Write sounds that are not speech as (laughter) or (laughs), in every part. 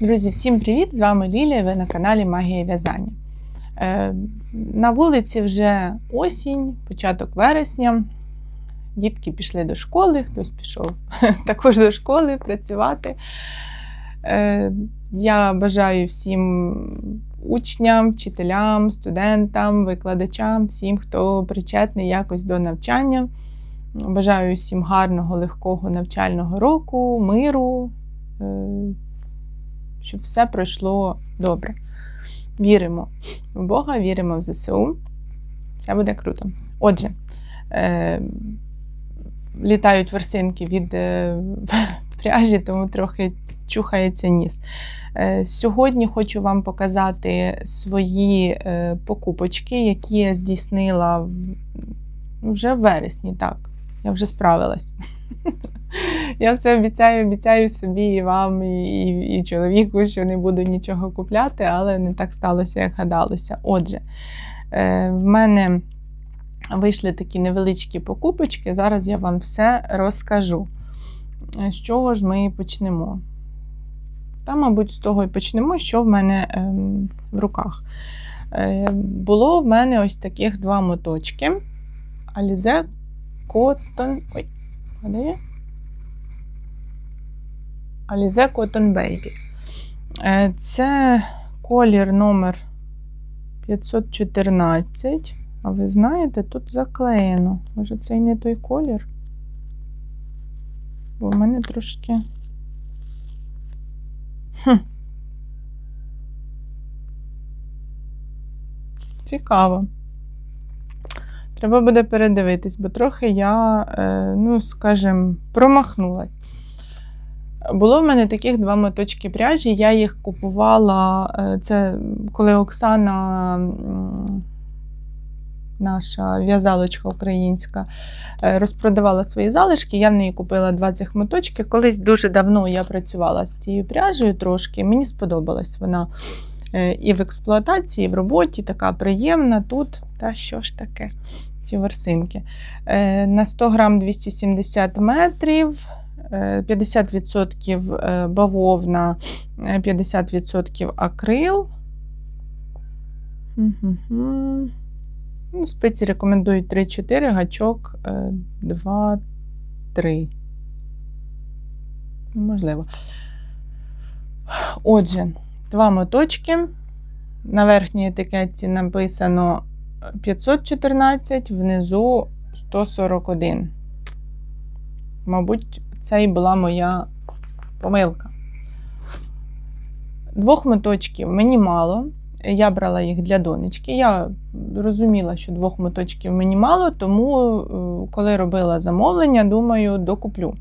Друзі, всім привіт! З вами Лілія. Ви на каналі Магія в'язання. Е, на вулиці вже осінь, початок вересня. Дітки пішли до школи, хтось пішов (laughs) також до школи працювати. Е, я бажаю всім учням, вчителям, студентам, викладачам, всім, хто причетний якось до навчання. Бажаю всім гарного, легкого навчального року, миру. Щоб все пройшло добре. Віримо в Бога, віримо в ЗСУ. Все буде круто. Отже, е, літають ворсинки від е, (laughs) пряжі, тому трохи чухається ніс. Е, сьогодні хочу вам показати свої е, покупочки, які я здійснила в- вже в вересні. Так, я вже справилась. (laughs) Я все обіцяю, обіцяю собі і вам, і, і, і чоловіку, що не буду нічого купляти, але не так сталося, як гадалося. Отже, е, в мене вийшли такі невеличкі покупочки. Зараз я вам все розкажу. Е, З чого ж ми почнемо? Та, мабуть, з того і почнемо, що в мене ем, в руках. Е, було в мене ось таких два моточки. Alize Cotton. Ой, а де є? Alize Cotton Baby. Е, Це колір номер 514. А ви знаєте, тут заклеєно. Може, це і не той колір? Бо в мене трошки. Хм. Цікаво. Треба буде передивитись, бо трохи я, е, ну, скажімо, промахнулась. Було в мене таких два моточки пряжі. Я їх купувала. е, Це коли Оксана, наша в'язалочка українська, е, розпродавала свої залишки. Я в неї купила два цих моточки. Колись дуже давно я працювала з цією пряжею трошки. Мені сподобалась вона і в експлуатації, і в роботі, така приємна. Тут, та що ж таке, ці ворсинки. Е, На 100 грам 270 метрів. Е, 50% е, бавовна, е, 50% акрил. Мгм. Ну, спиці рекомендують 3-4, гачок 2-3. Можливо. Отже, два моточки. На верхній етикетці написано 514, внизу 141. Мабуть, це і була моя помилка. Двох моточків мені мало. Я брала їх для донечки. Я розуміла, що двох моточків мені мало, тому, е, коли робила замовлення, думаю, докуплю.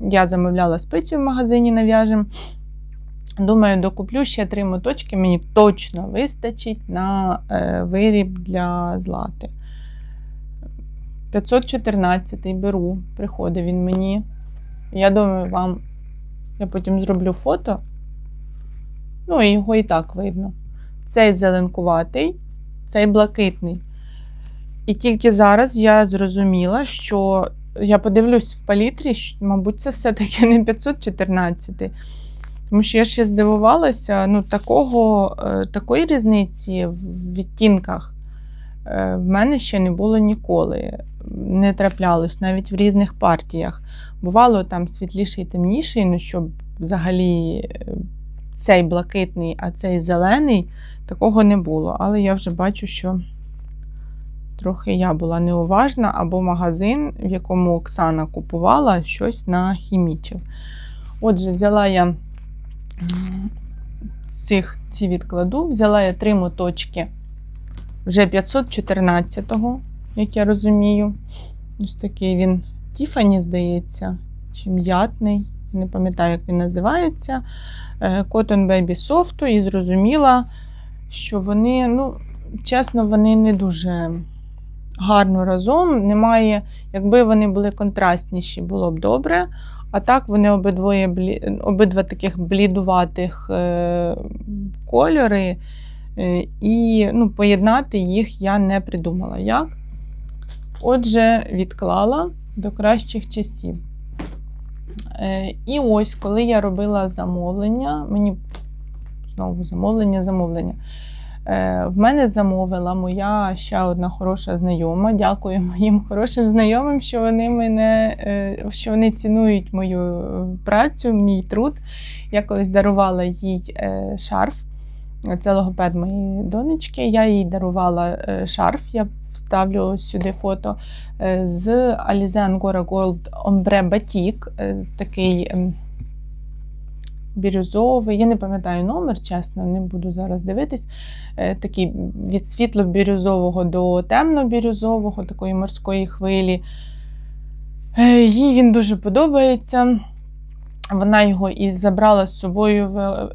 Я замовляла спиці в магазині нав'яжем. Думаю, докуплю ще три моточки, мені точно вистачить на е, виріб для злати. 514 беру, приходить він мені. Я думаю, вам я потім зроблю фото. Ну, і його і так видно. Цей зеленкуватий, цей блакитний. І тільки зараз я зрозуміла, що я подивлюсь в палітрі, що, мабуть, це все-таки не 514. Тому що я ще здивувалася, ну, такого, е, такої різниці в відтінках е, в мене ще не було ніколи. Не траплялось навіть в різних партіях. Бувало там світліший, і темніший, ну щоб взагалі е, цей блакитний, а цей зелений, такого не було. Але я вже бачу, що трохи я була неуважна, або магазин, в якому Оксана купувала, щось нахімічив. Отже, взяла я цих, ці відкладу, взяла я три моточки вже 514-го, як я розумію. Ось такий він Тіфані, здається, чи м'ятний. Не пам'ятаю, як він називається. Е, Cotton Baby Soft, і зрозуміла, що вони, ну, чесно, вони не дуже гарно разом. Немає, якби вони були контрастніші, було б добре. А так вони обидвоє, обидва таких блідуватих е, кольори. Е, І ну, поєднати їх я не придумала. Як? Отже, відклала до кращих часів. Е, І ось, коли я робила замовлення, мені знову замовлення, замовлення. Е, В мене замовила моя ще одна хороша знайома. Дякую моїм хорошим знайомим, що вони мене е, що вони цінують мою е, працю, мій труд. Я колись дарувала їй шарф. Це логопед моєї донечки. Я їй дарувала шарф. Я вставлю сюди фото з Alize Angora Gold Ombre Batik. Такий ем, бірюзовий. Я не пам'ятаю номер, чесно, не буду зараз дивитись. Е, Такий від світло-бірюзового до темно-бірюзового, такої морської хвилі. Е, Їй він дуже подобається. Вона його і забрала з собою в,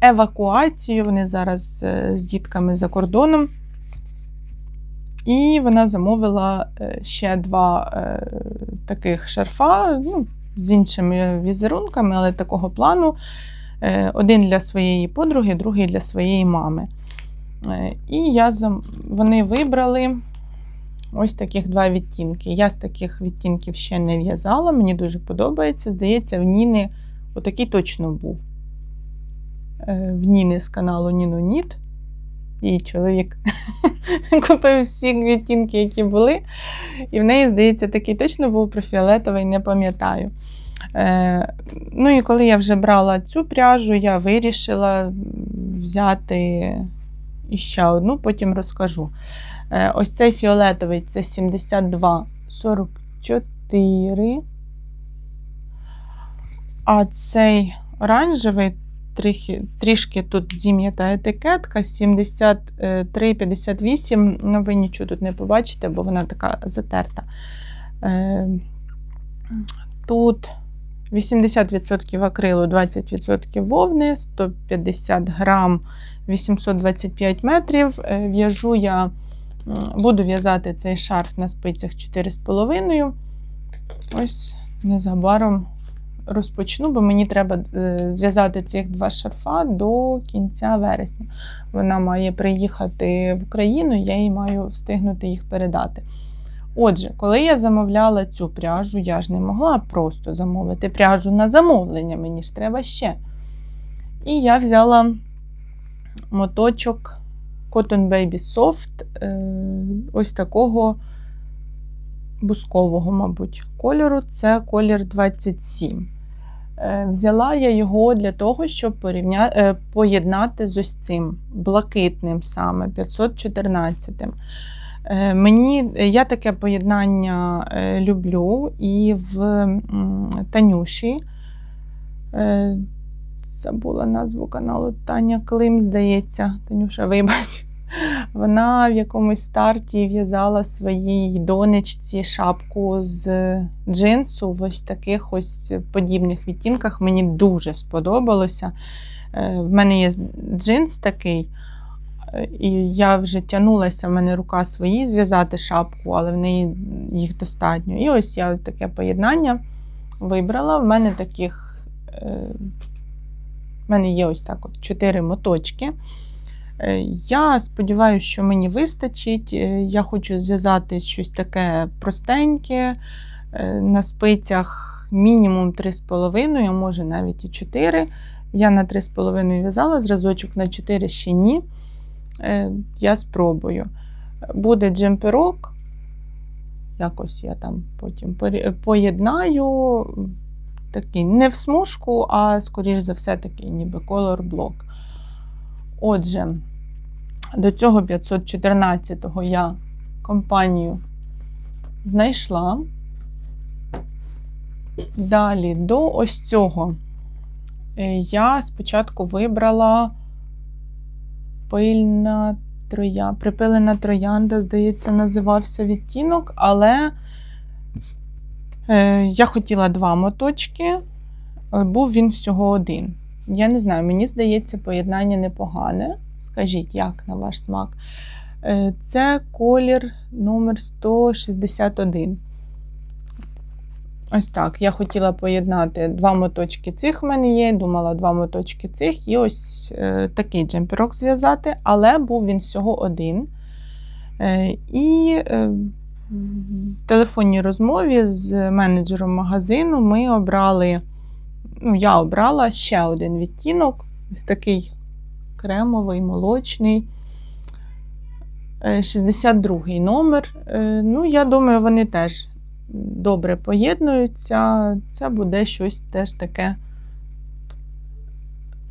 евакуацію. Вони зараз е, з дітками за кордоном. І вона замовила ще два таких шарфа ну, з іншими візерунками, але такого плану. Е, Один для своєї подруги, другий для своєї мами. Е, І я вони вибрали ось таких два відтінки. Я з таких відтінків ще не в'язала, мені дуже подобається. Здається, в Ніни отакий точно був. Е, В Ніни з каналу Ніну Ніт. Її чоловік (laughs) купив всі відтінки, які були. І в неї, здається, такий точно був про фіолетовий, не пам'ятаю. Е, ну і коли я вже брала цю пряжу, я вирішила взяти іще одну, потім розкажу. Е, ось цей фіолетовий це 72,44. А цей оранжевий трохи, трішки тут зім'ята етикетка 73,58. Ну, ви нічого тут не побачите, бо вона така затерта. Е, Тут 80% акрилу, 20% вовни, 150 грам, 825 метрів. Е, В'яжу я, буду в'язати цей шарф на спицях 4,5. Ось незабаром розпочну, бо мені треба е, зв'язати цих два шарфа до кінця вересня. Вона має приїхати в Україну, я їй маю встигнути їх передати. Отже, коли я замовляла цю пряжу, я ж не могла просто замовити пряжу на замовлення, мені ж треба ще. І я взяла моточок Cotton Baby Soft, е, ось такого бускового, мабуть, кольору. Це колір 27. Е, Взяла я його для того, щоб порівня... е, поєднати з ось цим блакитним саме 514. Е, Мені я таке поєднання люблю і в Танюші. Забула назву каналу Таня Клим, здається. Танюша, вибач. Вона в якомусь старті в'язала своїй донечці шапку з джинсу в ось таких ось подібних відтінках. Мені дуже сподобалося. Е, В мене є джинс такий, і я вже тягнулася, в мене рука свої зв'язати шапку, але в неї їх достатньо. І ось я таке поєднання вибрала. В мене таких. е, в мене є ось так от чотири моточки. Е, Я сподіваюся, що мені вистачить. Е, Я хочу зв'язати щось таке простеньке, е, на спицях мінімум 3,5, а може навіть і 4. Я на 3,5 в'язала, зразочок на 4 ще ні. Я спробую. Буде джемперок. Якось я там потім поєднаю. Такий не в смужку, а скоріш за все, такий ніби колор блок. Отже, до цього 514-го я компанію знайшла. Далі до ось цього е, я спочатку вибрала пильна троя, припилена троянда, здається, називався відтінок, але е, я хотіла два моточки, був він всього один. Я не знаю, мені здається, поєднання непогане. Скажіть, як на ваш смак? Е, Це колір номер 161. Ось так. Я хотіла поєднати два моточки цих в мене є, думала два моточки цих, і ось е, такий джемперок зв'язати, але був він всього один. Е, і в телефонній розмові з менеджером магазину ми обрали, ну, я обрала ще один відтінок, ось такий кремовий, молочний. Е, 62 номер. Е, Ну, я думаю, вони теж добре поєднуються. Це буде щось теж таке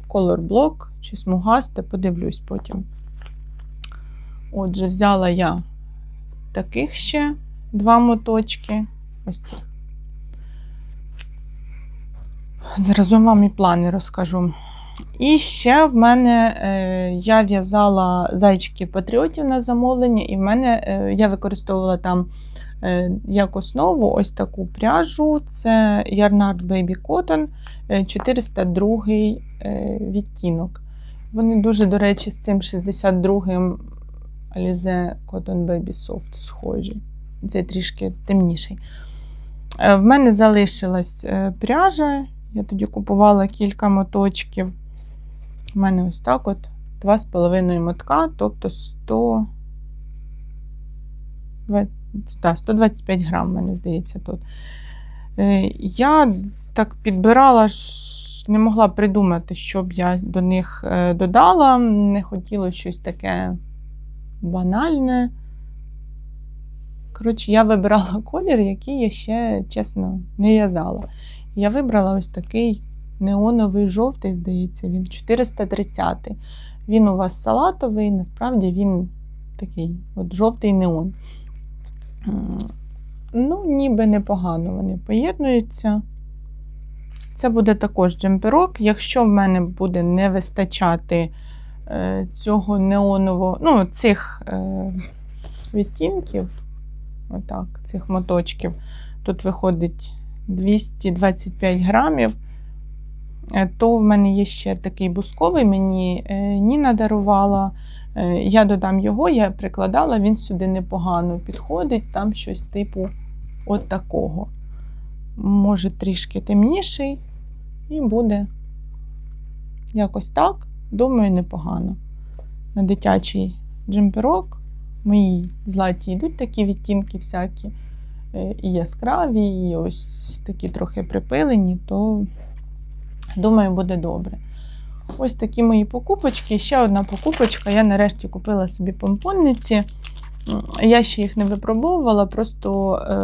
колорблок чи смугасте, подивлюсь потім. Отже, взяла я таких ще два моточки. Ось цих. Зараз вам і плани розкажу. І ще в мене е, я в'язала зайчиків патріотів на замовлення, і в мене е, я використовувала там е, як основу ось таку пряжу. Це Yarnard Baby Cotton е, 402 е, відтінок. Вони дуже, до речі, з цим 62-м Alize Cotton Baby Soft схожі. Це трішки темніший. Е, В мене залишилась е, пряжа. Я тоді купувала кілька моточків. У мене ось так от 2,5 мотка, тобто 100, Два- та, 125 грам, мене здається, тут. Е, Я так підбирала, не могла придумати, що б я до них е, додала. Не хотіла щось таке банальне. Коротше, я вибирала (laughs) колір, який я ще, чесно, не в'язала. Я вибрала ось такий неоновий жовтий, здається, він 430. Він у вас салатовий, насправді він такий от жовтий неон. Ну, ніби непогано вони поєднуються. Це буде також джемперок. Якщо в мене буде не вистачати е, цього неонового, ну, цих е, відтінків, отак, цих моточків, тут виходить 225 грамів, е, то в мене є ще такий бусковий, мені е, Ніна дарувала. Е, Я додам його, я прикладала, він сюди непогано підходить, там щось типу от такого. Може, трішки темніший, і буде якось так. Думаю, непогано. На дитячий джемперок. Мої златі йдуть такі відтінки всякі, і яскраві, і ось такі трохи припилені, то думаю, буде добре. Ось такі мої покупочки. Ще одна покупочка. Я нарешті купила собі помпонниці. Я ще їх не випробовувала, просто е,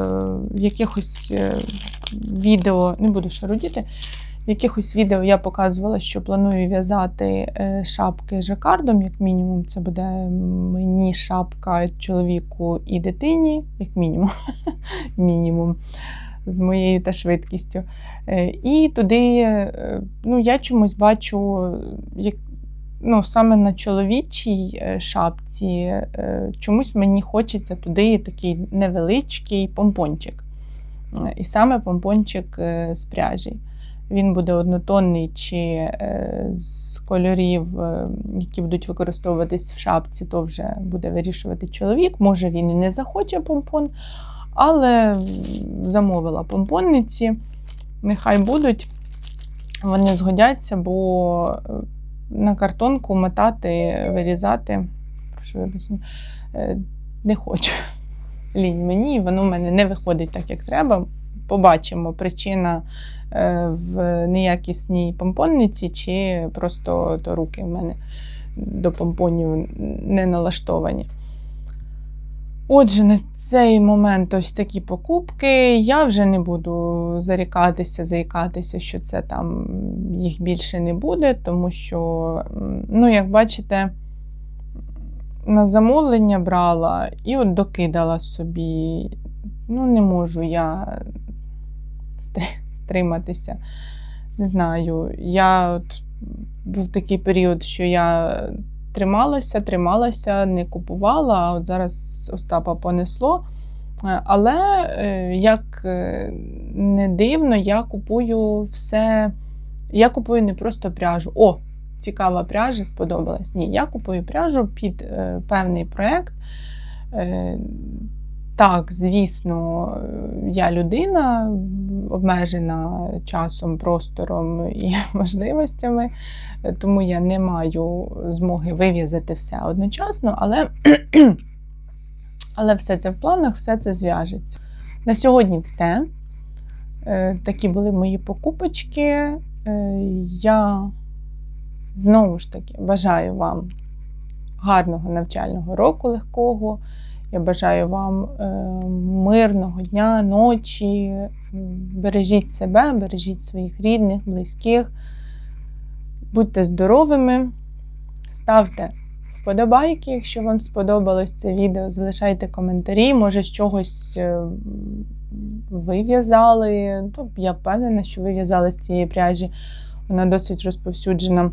в якихось е, відео, не буду шарудіти, в якихось відео я показувала, що планую в'язати е, шапки жакардом, як мінімум. Це буде мені шапка чоловіку і дитині, як мінімум. (laughs) мінімум з моєю та швидкістю. Е, І туди е, ну, я чомусь бачу, як, ну, саме на чоловічій шапці, чомусь мені хочеться туди такий невеличкий помпончик. І саме помпончик з пряжі. Він буде однотонний чи е, з кольорів, е, які будуть використовуватись в шапці, то вже буде вирішувати чоловік. Може він і не захоче помпон, але замовила помпонниці. Нехай будуть, вони згодяться, бо е, на картонку мотати, вирізати, прошу вибачення, не хочу. Лінь мені, воно в мене не виходить так, як треба. Побачимо, причина е, в неякісній помпонниці, чи просто то руки в мене до помпонів не налаштовані. Отже, на цей момент ось такі покупки. Я вже не буду зарікатися, заїкатися, що це там їх більше не буде, тому що, ну, як бачите, на замовлення брала і от докидала собі. Ну, не можу я стриматися. Не знаю. Я от був такий період, що я трималася, трималася, не купувала, а от зараз Остапа понесло. Е, Але е, як е, не дивно, я купую все. Я купую не просто пряжу. О, цікава пряжа, сподобалась. Ні, я купую пряжу під е, певний проєкт. Е, так, звісно, я людина обмежена часом, простором і (laughs) можливостями, тому я не маю змоги вив'язати все одночасно, але, (clears throat) але все це в планах, все це зв'яжеться. На сьогодні все. Е, Такі були мої покупочки. Е, Я знову ж таки бажаю вам гарного навчального року легкого. Я бажаю вам е, мирного дня, ночі. Бережіть себе, бережіть своїх рідних, близьких. Будьте здоровими, ставте вподобайки, якщо вам сподобалось це відео. Залишайте коментарі, може, з чогось е, ви в'язали. Ну, я впевнена, що ви в'язали з цієї пряжі. Вона досить розповсюджена.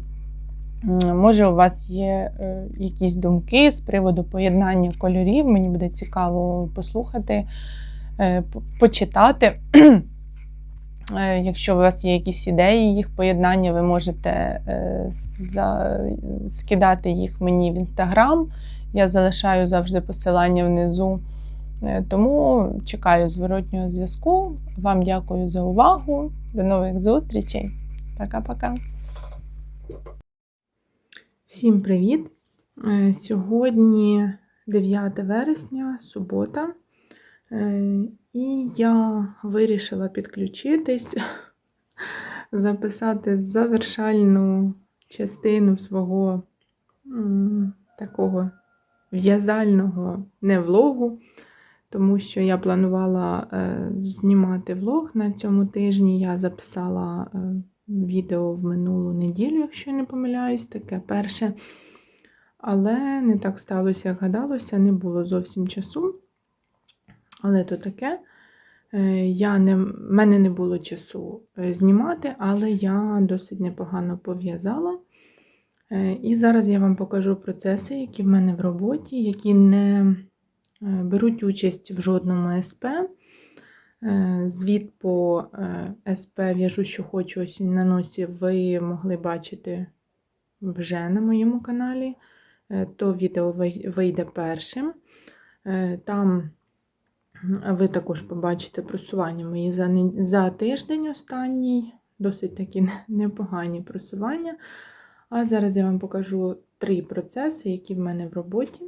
Може, у вас є е, якісь думки з приводу поєднання кольорів. Мені буде цікаво послухати, е, почитати. (clears throat) Е, Якщо у вас є якісь ідеї їх поєднання, ви можете скидати їх мені в інстаграм. Я залишаю завжди посилання внизу. Тому чекаю зворотнього зв'язку. Вам дякую за увагу. До нових зустрічей. Пока-пока. Всім привіт! Е, Сьогодні 9 вересня, субота. Е, І я вирішила підключитись, (laughs) записати завершальну частину свого такого в'язального не влогу, тому що я планувала е, знімати влог на цьому тижні. Я записала відео в минулу неділю, якщо не помиляюсь, таке перше. Але не так сталося, як гадалося, не було зовсім часу. Але то таке. Е, Я не, мене не було часу е, знімати, але я досить непогано пов'язала. Е, І зараз я вам покажу процеси, які в мене в роботі, які не беруть участь в жодному СП. Е, Звіт по е, СП в'яжу, що хочу осінь на носі, ви могли бачити вже на моєму каналі. Е, То відео вийде першим. Там ви також побачите просування мої за, тиждень останній, досить такі непогані просування. А зараз я вам покажу три процеси, які в мене в роботі.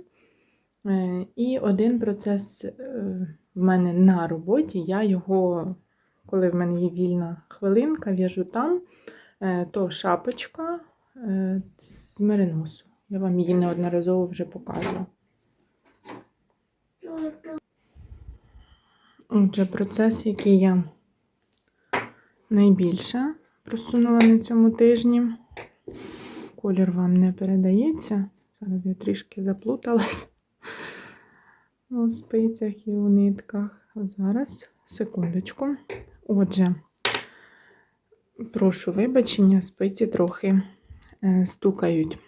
І один процес в мене на роботі. Я його, коли в мене є вільна хвилинка, в'яжу там, Е, то шапочка е, з мериносу. Я вам її неодноразово вже показувала. Отже, процес, який я найбільше просунула на цьому тижні. Колір вам не передається. Зараз я трішки заплуталась у спицях і у нитках. Зараз, секундочку. Отже, прошу вибачення, спиці трохи е, стукають.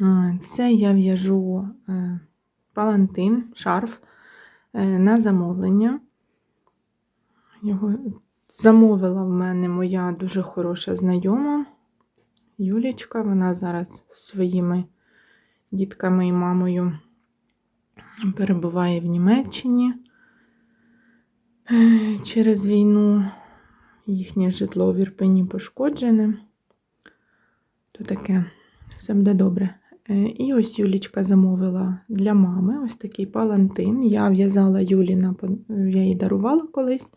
Е, Це я в'яжу е, палантин, шарф на замовлення. Його замовила в мене моя дуже хороша знайома Юлічка. Вона зараз зі своїми дітками і мамою перебуває в Німеччині Е, через війну. Їхнє житло в Ірпені пошкоджене. То таке, все буде добре. Е, І ось Юлічка замовила для мами ось такий палантин. Я в'язала Юлі на я їй дарувала колись.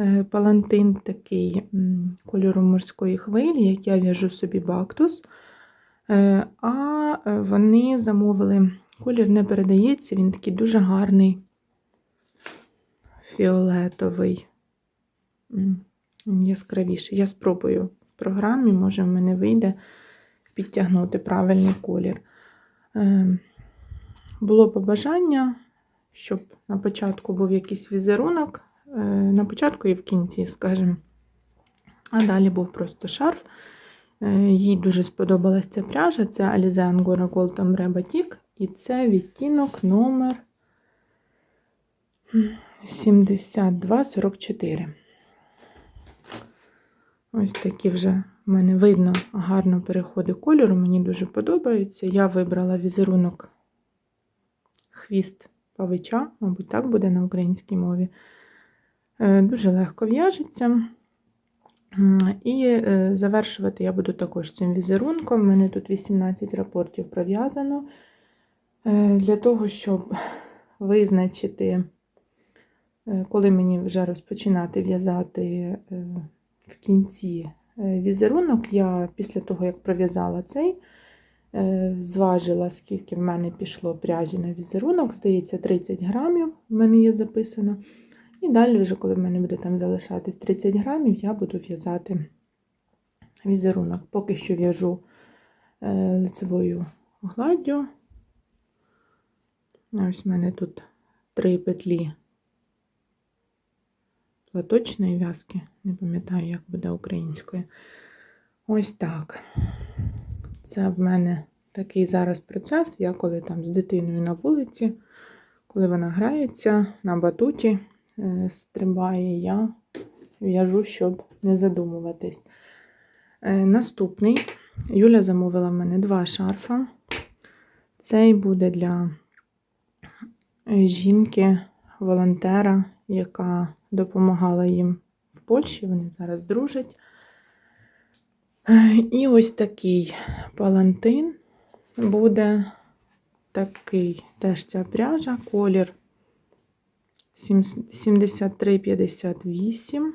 Е, Палантин такий м, кольору морської хвилі, як я в'яжу собі бактус. А вони замовили, колір не передається, він такий дуже гарний, фіолетовий, яскравіший. Я спробую в програмі, може в мене вийде підтягнути правильний колір. Е, Було побажання, щоб на початку був якийсь візерунок, е, на початку і в кінці, скажімо. А далі був просто шарф. Е, Їй дуже сподобалася ця пряжа. Це Alize Angora Gold Ombre Batik. І це відтінок номер 7244. Ось такі вже в мене видно гарно переходи кольору. Мені дуже подобаються. Я вибрала візерунок хвіст павича, мабуть, так буде на українській мові. Е, Дуже легко в'яжеться. І е, завершувати я буду також цим візерунком. У мене тут 18 рапортів пров'язано. Е, Для того, щоб (laughs) визначити, е, коли мені вже розпочинати в'язати е, в кінці візерунок. Я після того, як пров'язала цей, зважила, скільки в мене пішло пряжі на візерунок. Здається, 30 грамів в мене є записано. І далі, вже, коли в мене буде там залишатись 30 грамів, я буду в'язати візерунок. Поки що в'яжу лицевою гладдю. Ось в мене тут три петлі платочної в'язки. Не пам'ятаю, як буде українською. Ось так. Це в мене такий зараз процес. Я коли там з дитиною на вулиці, коли вона грається на батуті, е, стрибає, я в'яжу, щоб не задумуватись. Е, Наступний. Юля замовила в мене два шарфа. Цей буде для е, жінки, волонтера, яка допомагала їм в Польщі. Вони зараз дружать. І ось такий палантин буде такий теж ця пряжа, колір 73,58.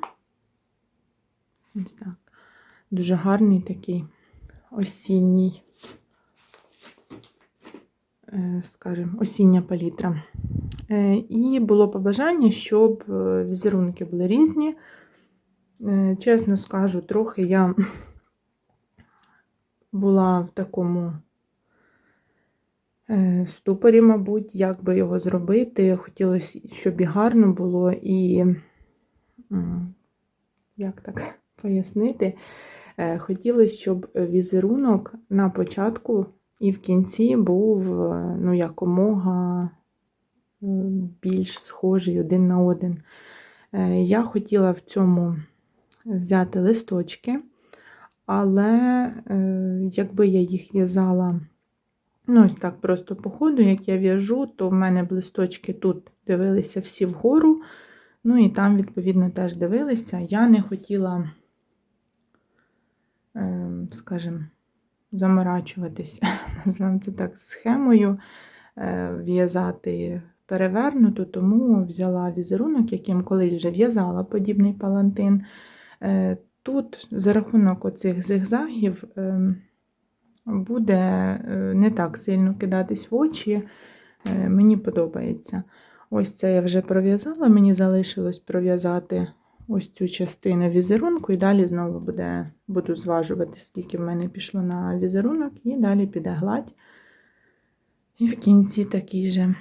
Ось так. Дуже гарний такий осінній, скажімо, осіння палітра. Е, І було побажання, щоб е, візерунки були різні. Е, Чесно скажу, трохи я (laughs) була в такому е, ступорі, мабуть, як би його зробити. Хотілося, щоб і гарно було, і як так (laughs) пояснити, Е, хотілося, щоб візерунок на початку і в кінці був е, ну, якомога е, більш схожий один на один. Е, Я хотіла в цьому взяти листочки, але якби я їх в'язала, ну, так просто по ходу, як я в'яжу, то в мене б листочки тут дивилися всі вгору, ну і там, відповідно, теж дивилися. Я не хотіла, е, скажімо, заморачуватися, (laughs) називаємо це так, схемою, е, в'язати перевернуту, тому взяла візерунок, яким колись вже в'язала подібний палантин. Е, Тут за рахунок оцих зигзагів е, буде е, не так сильно кидатись в очі. Мені подобається. Ось це я вже пров'язала, мені залишилось пров'язати ось цю частину візерунку, і далі знову буде, буду зважувати, скільки в мене пішло на візерунок, і далі піде гладь. І в кінці такий же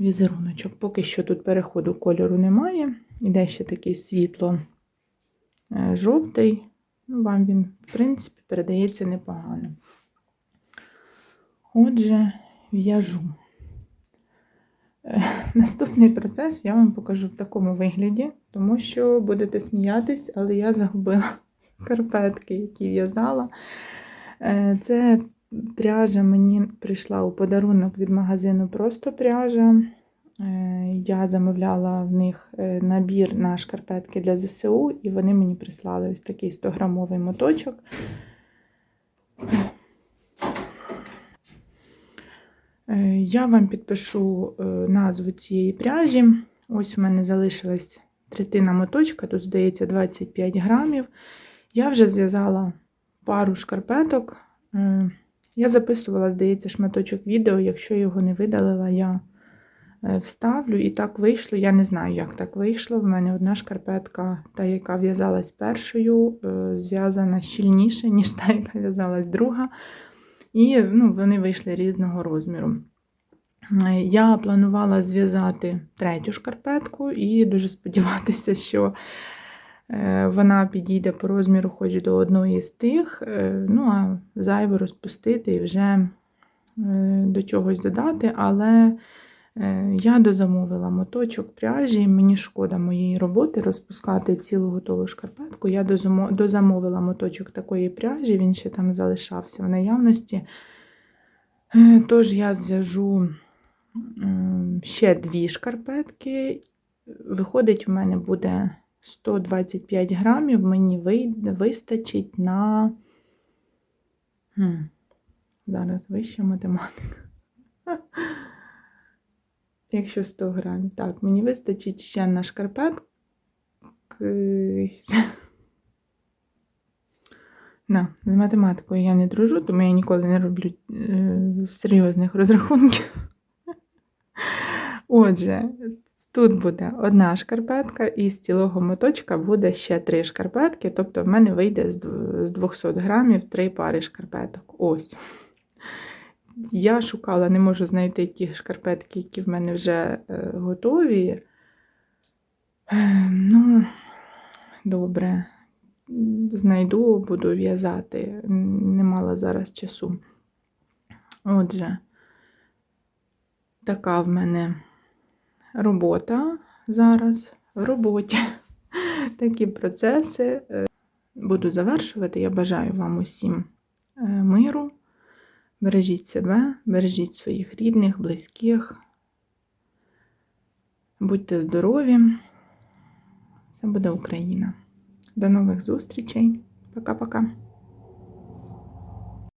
візеруночок. Поки що тут переходу кольору немає. Іде ще такий світло е. Ну, вам він, в принципі, передається непогано. Отже, в'яжу. (laughs) Наступний процес я вам покажу в такому вигляді, тому що будете сміятись, але я загубила (laughs) карпетки, які в'язала. Е, Це пряжа мені прийшла у подарунок від магазину Просто пряжа. Е, Я замовляла в них е, набір на шкарпетки для ЗСУ, і вони мені прислали ось такий 100-грамовий моточок. Е, Я вам підпишу е, назву цієї пряжі. Ось у мене залишилась третина моточка, тут, здається, 25 грамів. Я вже зв'язала пару шкарпеток. Е, Я записувала, здається, шматочок відео. Якщо його не видалила, я е, вставлю. І так вийшло. Я не знаю, як так вийшло. В мене одна шкарпетка, та, яка в'язалась першою, е, зв'язана щільніше, ніж та, яка в'язалась друга. І ну, вони вийшли різного розміру. Е, Я планувала зв'язати третю шкарпетку і дуже сподіватися, що е, вона підійде по розміру хоч до одної з тих, е, ну а зайве розпустити і вже до чогось додати. Але я дозамовила моточок пряжі, мені шкода моєї роботи розпускати цілу готову шкарпетку. Я дозамовила моточок такої пряжі, він ще там залишався в наявності. Е, Тож я зв'яжу ще дві шкарпетки. Виходить, в мене буде 125 грамів, мені вистачить на. Зараз вища математика. Якщо 100 грамів. Так, мені вистачить ще на шкарпетки. (laughs) На, з математикою я не дружу, тому я ніколи не роблю е, серйозних розрахунків. (laughs) Отже, тут буде одна шкарпетка, і з цілого моточка буде ще три шкарпетки. Тобто, в мене вийде з з 200 грамів три пари шкарпеток. Ось. Я шукала, не можу знайти ті шкарпетки, які в мене вже е, готові. Е, Ну, добре. Знайду, буду в'язати. Не мала зараз часу. Отже, така в мене робота зараз в роботі. (laughs) Такі процеси. Е, Буду завершувати. Я бажаю вам усім е, миру. Бережіть себе, бережіть своїх рідних, близьких. Будьте здорові. Це буде Україна. До нових зустрічей. Пока-пока.